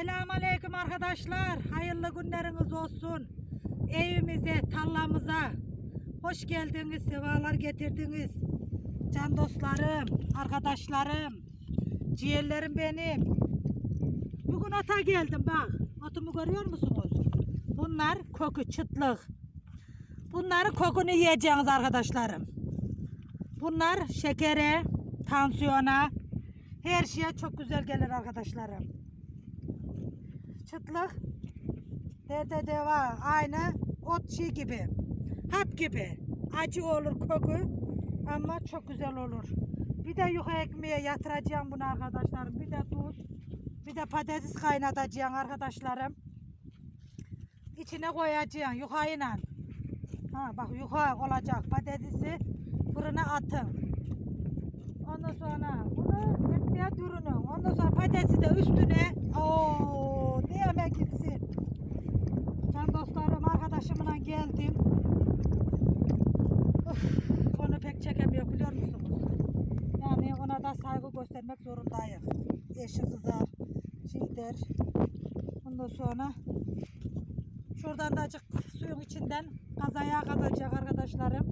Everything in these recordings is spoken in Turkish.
Selamun Aleyküm arkadaşlar. Hayırlı günleriniz olsun. Evimize, tarlamıza hoş geldiniz, sefalar getirdiniz. Can dostlarım, arkadaşlarım, ciğerlerim benim. Bugün ata geldim bak. Otumu görüyor musunuz? Bunlar koku çıtlık. Bunların kokunu yiyeceğiniz arkadaşlarım. Bunlar şekere, tansiyona, her şeye çok güzel gelir arkadaşlarım. Çıtlık derde deva aynı ot şey gibi hap gibi acı olur koku ama çok güzel olur. Bir de yuka ekmeğe yatıracağım bunu arkadaşlarım. Bir de tuz, bir de patates kaynatacağım arkadaşlarım. İçine koyacağım yukayla. Ha bak yuka olacak patatesi fırına atın. Ondan sonra bunu ekmeğe dürünün. Ondan sonra patatesi de üstüne ooo ne yemek gitsin. Can dostlarım arkadaşımla geldim. Of, onu pek çekemiyor biliyor musunuz? Yani ona da saygı göstermek zorundayız. Eşi kızar, şeydir. Ondan sonra şuradan da azıcık suyun içinden kazaya kazacak arkadaşlarım.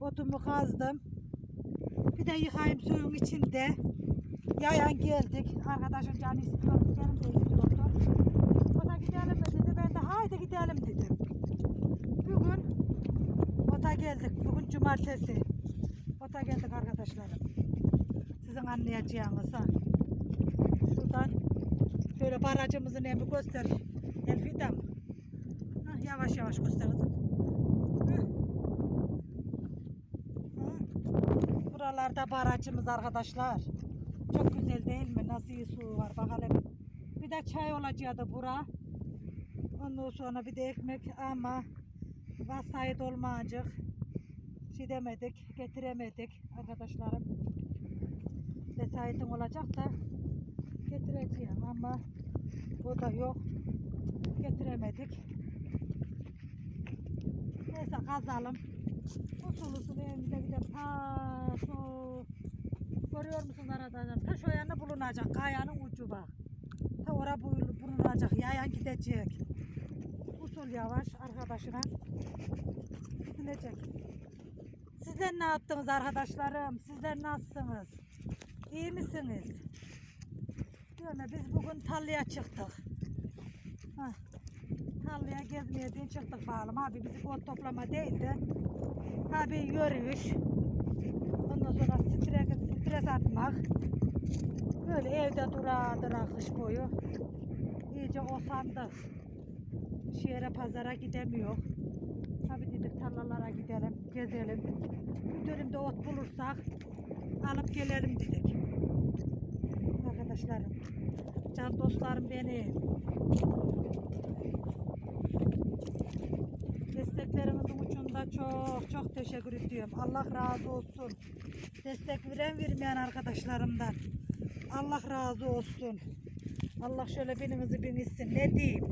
Otumu kazdım. Bir de yıkayayım suyun içinde. Yayan geldik. Arkadaşım canı istiyor. Gidelim de istiyordu. O da gidelim mi dedi. Ben de haydi gidelim dedim. Bugün ota geldik. Bugün cumartesi. Ota geldik arkadaşlarım. Sizin anlayacağınız ha. Şuradan şöyle barajımızın evi göster. Elfidem. Ha, yavaş yavaş göster kızım. Hah. Buralarda barajımız arkadaşlar. Çok güzel değil mi? Nasıl iyi su var bakalım. De çay olacaktı bura. Ondan sonra bir de ekmek ama vasayet olmayacak. Şey demedik, getiremedik arkadaşlarım. Vesayetim olacak da getireceğim ama o da yok. Getiremedik. Neyse kazalım. Usul usul evimize gidelim. Ha, şu görüyor musun arkadaşlar? Ta şu yana bulunacak. Kayanın ucu bak. Ora bul- bulunacak. Yayan gidecek. Usul yavaş arkadaşına gidecek. Sizler ne yaptınız arkadaşlarım? Sizler nasılsınız? İyi misiniz? Diyorum ya, biz bugün tarlaya çıktık. Hah. Tarlaya gezmeye diye çıktık bakalım. Abi bizi ot toplama değil de abi yürüyüş. Ondan sonra stres, stres atmak. Böyle evde dura dura kış boyu. İyice osandık. Şehre pazara gidemiyor. Tabi dedik tarlalara gidelim, gezelim. Dönümde ot bulursak alıp gelelim dedik. Arkadaşlarım, can dostlarım beni. Desteklerinizin ucunda çok çok teşekkür ediyorum. Allah razı olsun. Destek veren vermeyen arkadaşlarımdan. Allah razı olsun. Allah şöyle birinizi binilsin. Ne diyeyim?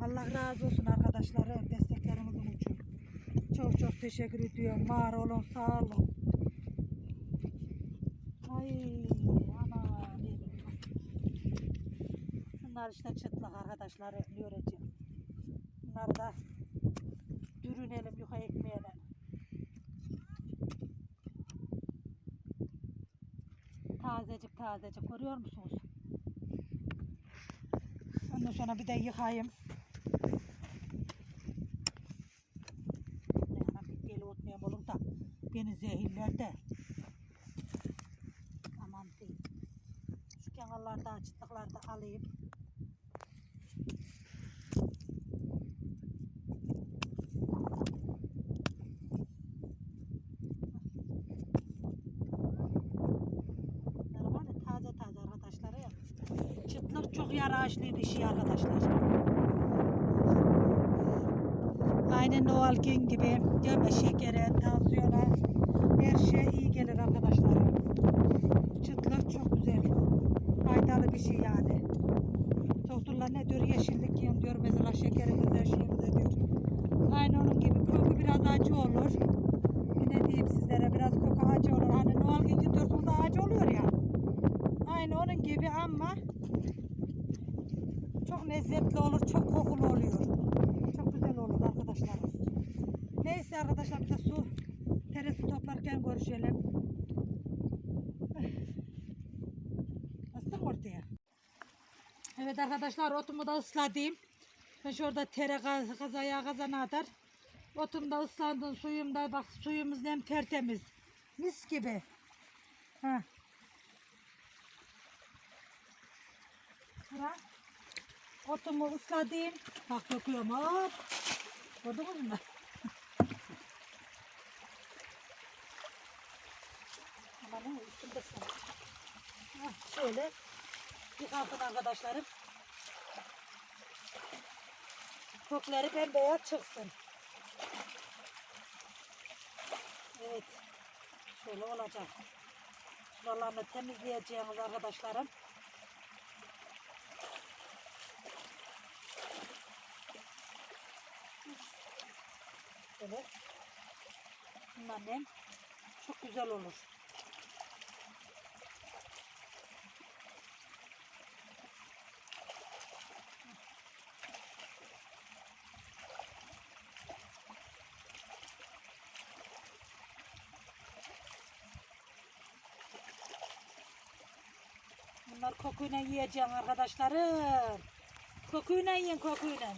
Allah razı olsun arkadaşlarım. Desteklerinizin ucu. Çok çok teşekkür ediyorum. Var olun, sağ olun. Ay ana. Şunlar işte çıtlak arkadaşlar öreceğim. Bunları da Tazecik görüyor musunuz? Ondan sonra bir de yıkayayım. Deli otmayayım olur da beni zehirler de. Aman diyeyim. Şu kenarlarda çıtlıkları da alayım. Bunlar var ya taze taze arkadaşlar ya. Çıtlık çok yaraşlı bir şey arkadaşlar. Aynen Novalkin gibi gömme şekere, tansiyona her şey iyi gelir arkadaşlar. Çıtlık çok güzel. Faydalı bir şey yani. Doktorlar ne diyor? Yeşillik yiyin diyor. Mesela şekeriniz her şeyinize diyor. Aynı onun gibi koku biraz acı olur. Yine diyeyim sizlere biraz koku acı olur. Hani Novalkin gidiyorsunuz da acı oluyor ya. Aynı onun gibi ama Çok lezzetli olur, çok kokulu oluyor. Çok güzel olur arkadaşlar. Neyse arkadaşlar bir de su teresi toplarken görüşelim. Bastım ortaya. Evet arkadaşlar otumu da ısladım. Ben şurada tere kaz, kazaya kazana atar. Otum da ıslandı, suyum da bak suyumuz nem tertemiz. Mis gibi. Ha. Bura. Otumu ısladım. Bak döküyorum hop. Gördünüz mü? Amanın üstünde. Hah, Şöyle yıkansın arkadaşlarım. Kökleri bembeyaz çıksın. Evet. Şöyle olacak. Şuralarını temizleyeceğimiz arkadaşlarım. Böyle. Bunlar nem çok güzel olur. Bunlar kokuyla yiyeceğim arkadaşlarım. Kokuyla yiyin kokuyla.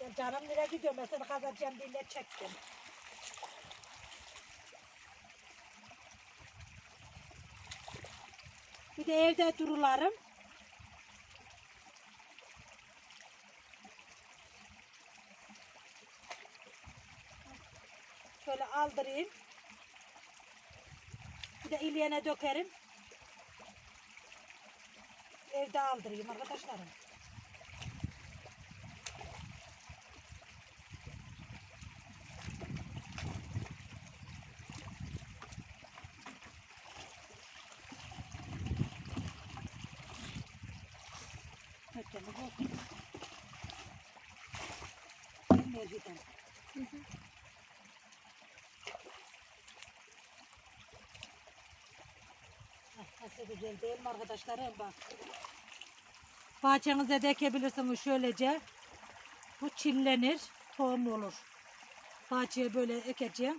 Ya canım nereye gidiyor? Ben seni kazanacağım diye çektim. Bir de evde durularım. Şöyle aldırayım. Bir de ilyene dökerim. Evde aldırayım arkadaşlarım. Ötemi bu. Gelmiyor giden. Ah, Nasıl güzel değil mi arkadaşlarım bak. Bahçenize de ekebilirsiniz şöylece. Bu çillenir, tohum olur. Bahçeye böyle ekeceğim.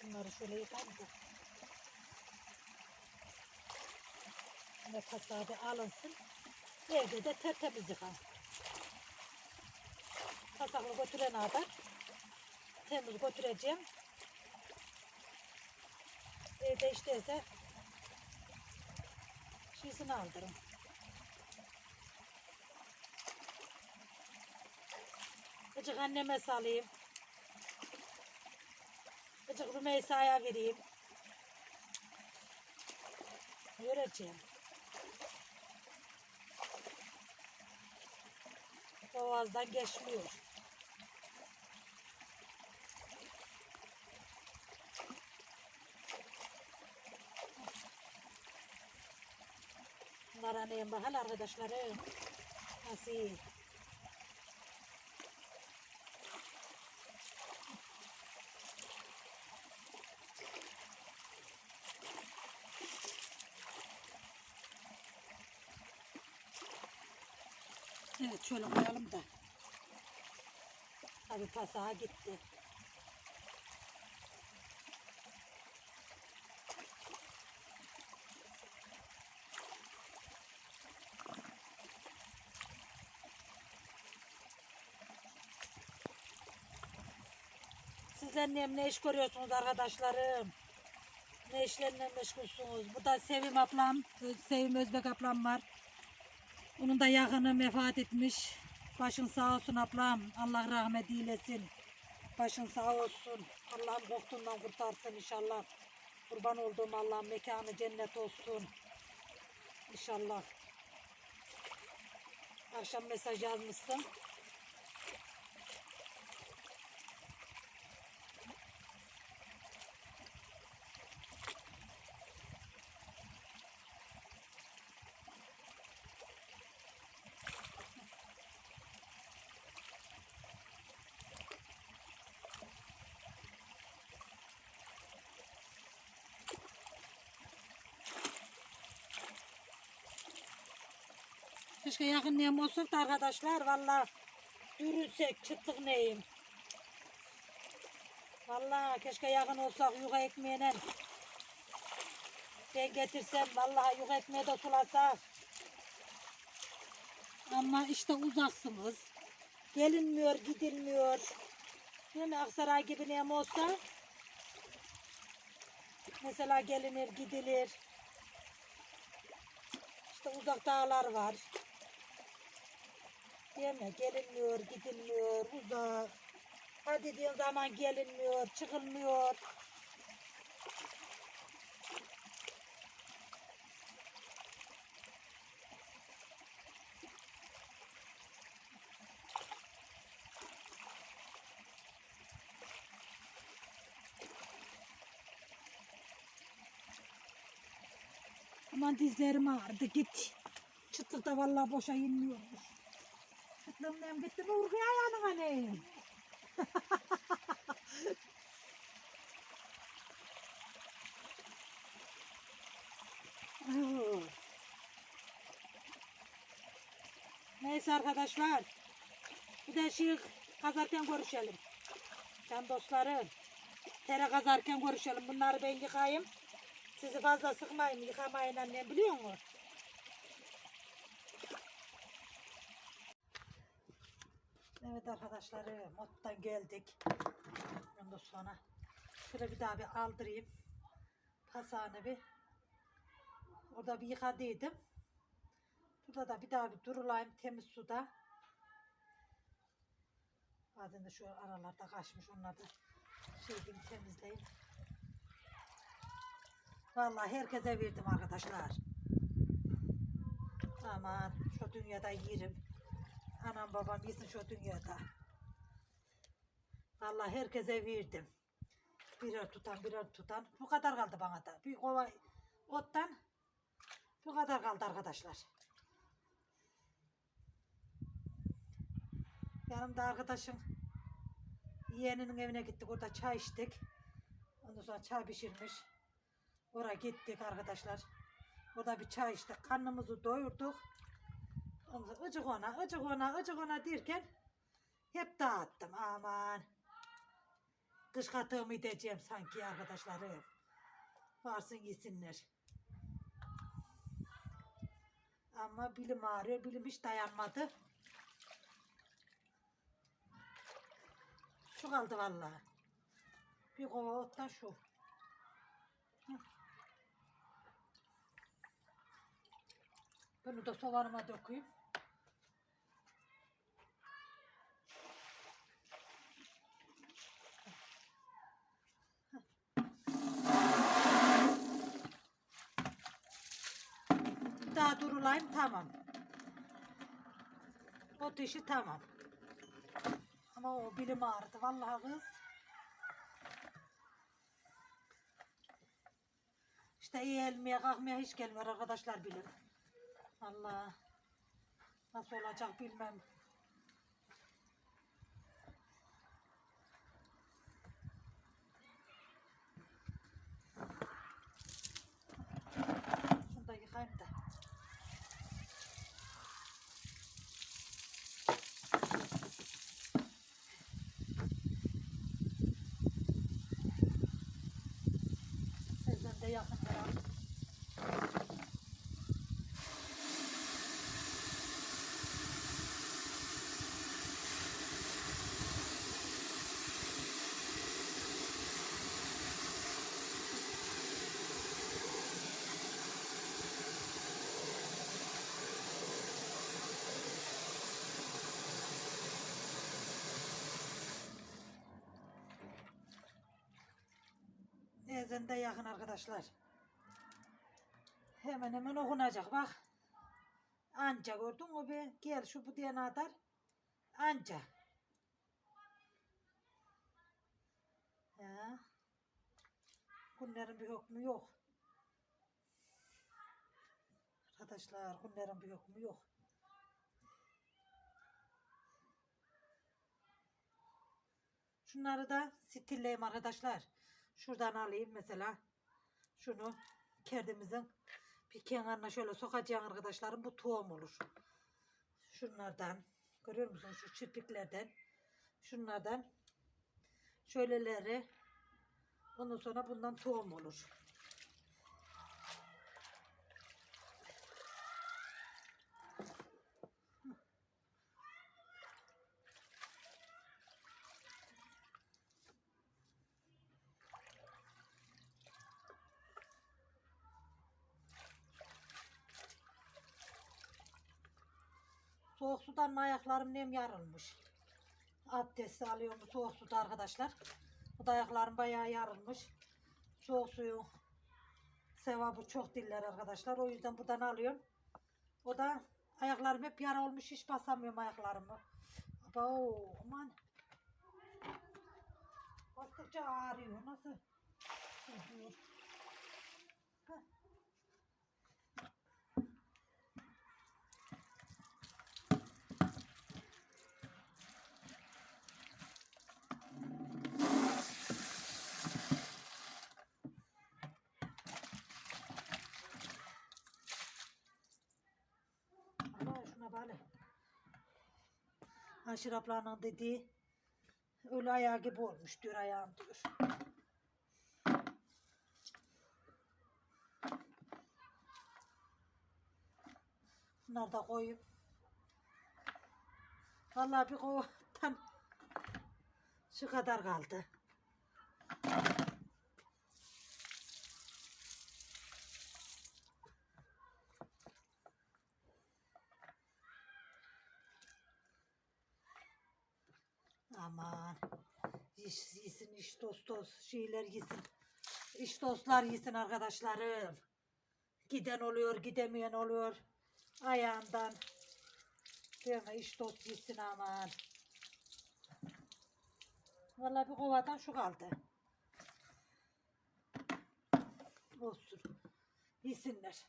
Şunları şöyle yıkayım da. Kasada alınsın. Evde de tertemiz yıkan. Kasaklı götüren kadar temiz götüreceğim. Evde işteyse şişini aldırın. Azıcık anneme salayım. Azıcık Rümeysa'ya vereyim. Göreceğim. Boğazdan geçmiyor. Anayım bakın arkadaşlarım. Nasıl. Evet şöyle koyalım da. Tabii pasağa gitti. Ne, ne iş görüyorsunuz arkadaşlarım? Ne işlerle meşgulsünüz? Bu da Sevim ablam, Sevim Özbek ablam var. Onun da yakını vefat etmiş. Başın sağ olsun ablam. Allah rahmet eylesin. Başın sağ olsun. Allah'ın korktuğundan kurtarsın inşallah. Kurban olduğum Allah'ın mekanı cennet olsun. İnşallah. Akşam mesaj yazmışsın. Keşke yakın neyim olsak da arkadaşlar. Valla dürülsek çıtlık neyim. Valla keşke yakın olsak yuka ekmeğine. Ben getirsem vallahi yuka ekmeği de sulasak. Ama işte uzaksınız. Gelinmiyor, gidilmiyor. Değil mi? Aksaray gibi neyim olsa. Mesela gelinir, gidilir. İşte uzak dağlar var. Değil mi? Gelinmiyor, gidilmiyor, uzak. Hadi diyor zaman gelinmiyor, çıkılmıyor. Aman dizlerim ağrıdı git. Çıtlık da vallahi boşa inmiyormuş. Nem gitti mi urgu ayağına ne? Oh. Neyse arkadaşlar. Bir de şey kazarken görüşelim. Can dostlarım. Tere kazarken görüşelim. Bunları ben yıkayayım. Sizi fazla sıkmayın. Yıkamayın annem biliyor musun? Evet arkadaşlarım. Ottan geldik. Ondan sonra şöyle bir daha bir aldırayım. Pasağını bir. Orada bir yıkadıydım. Burada da bir daha bir durulayım temiz suda. Bazen de şu aralarda kaçmış onları da şey gibi temizleyeyim. Vallahi herkese verdim arkadaşlar. Aman şu dünyada yerim. Anam babam yesin şu dünyada. Vallahi herkese verdim. Birer tutan birer tutan. Bu kadar kaldı bana da. Bir kova ottan bu kadar kaldı arkadaşlar. Yanımda arkadaşım yeğeninin evine gittik. Orada çay içtik. Ondan sonra çay pişirmiş. Oraya gittik arkadaşlar. Orada bir çay içtik. Karnımızı doyurduk. Sonra ıcık ona, ıcık ona, ıcık ona derken hep dağıttım. Aman. Kış katığımı edeceğim sanki arkadaşlarım. Varsın yesinler. Ama bilim ağrıyor. Bilim hiç dayanmadı. Şu kaldı vallahi. Bir kova ottan şu. Bunu da soğanıma dökeyim. Daha durulayım tamam. O işi tamam. Ama o bilim ağrıdı vallahi kız. İşte iyi elmeye kalkmaya hiç gelmiyor arkadaşlar bilim. Allah. Nasıl olacak bilmem. Şunu da yıkayayım da. Sizden de yakın herhalde. Ezen de yakın arkadaşlar. Hemen hemen okunacak bak. Anca gördün mü be? Gel şu bu diye atar. Anca. Ya. Günlerin bir hükmü yok. Arkadaşlar günlerin bir hükmü yok. Şunları da stilleyim arkadaşlar. Şuradan alayım mesela. Şunu kendimizin bir kenarına şöyle sokacağım arkadaşlarım. Bu tohum olur. şunlardan görüyor musun şu çirpiklerden şunlardan şöyleleri ondan sonra bundan tohum olur. Soğuk sudan mı ayaklarım nem yarılmış. Abdest alıyorum soğuk suda arkadaşlar. Bu da ayaklarım bayağı yarılmış. Soğuk suyun sevabı çok diller arkadaşlar. O yüzden buradan alıyorum. O da ayaklarım hep yara olmuş. Hiç basamıyorum ayaklarımı. Aba aman. Bastıkça ağrıyor. Nasıl? Heh. Allah şuna bak hele. Aşır ablanın dediği öyle ayağı gibi olmuş diyor ayağım diyor. Bunları da koyayım. Vallahi bir kovadan şu kadar kaldı. Aman. Yiş, dost dost şeyler yesin. İş dostlar yesin arkadaşlarım. Giden oluyor gidemeyen oluyor. Ayağından. Mi? İş dost yesin aman. Vallahi bir kovadan şu kaldı. Olsun. Yesinler.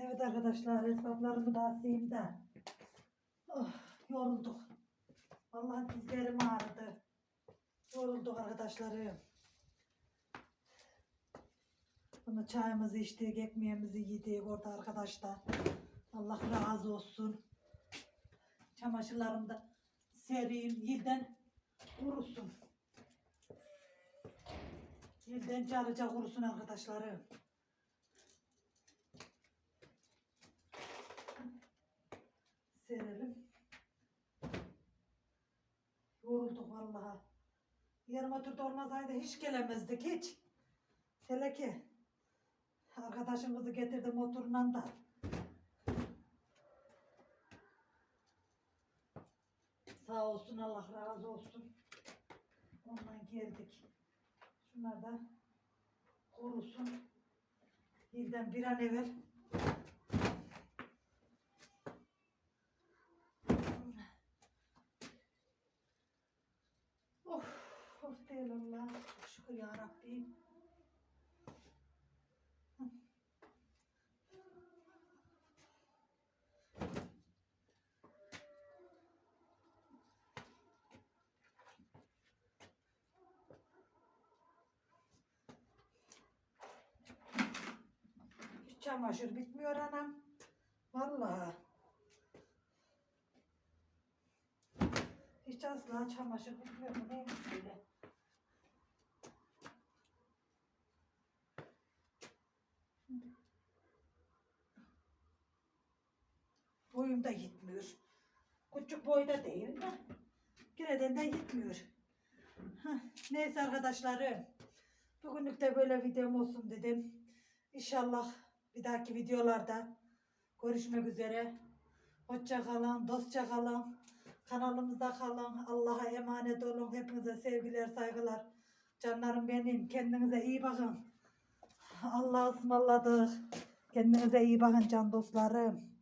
Evet arkadaşlar, esbaplarımı da asayım da. Oh, yorulduk. Vallahi dizlerim ağrıdı. Yorulduk arkadaşlarım. Bunu çayımızı içtik, ekmeğimizi yedik orada arkadaşlar. Allah razı olsun. Çamaşırlarım da sereyim, yıldan kurusun. Yıldan carıca kurusun arkadaşlarım. Serelim. Yorulduk vallahi. Yarım oturdu olmasaydı hiç gelemezdik hiç. Hele ki. Arkadaşımızı getirdim motorundan da. Sağ olsun Allah razı olsun. Ondan geldik. Şunlar da korusun. Yıldan bir an evvel Allah. Şükür ya Rabbim. Hiç çamaşır bitmiyor anam. Vallahi. Hiç asla çamaşır bitmiyor. Bu neymiş böyle? Boyum da gitmiyor. Küçük boyda değil de. Gireden de gitmiyor. Heh, neyse arkadaşlarım. Bugünlük de böyle videom olsun dedim. İnşallah bir dahaki videolarda görüşmek üzere. Hoşça kalın, dostça kalın. Kanalımızda kalın. Allah'a emanet olun. Hepinize sevgiler, saygılar. Canlarım benim. Kendinize iyi bakın. Allah'a ısmarladık. Kendinize iyi bakın can dostlarım.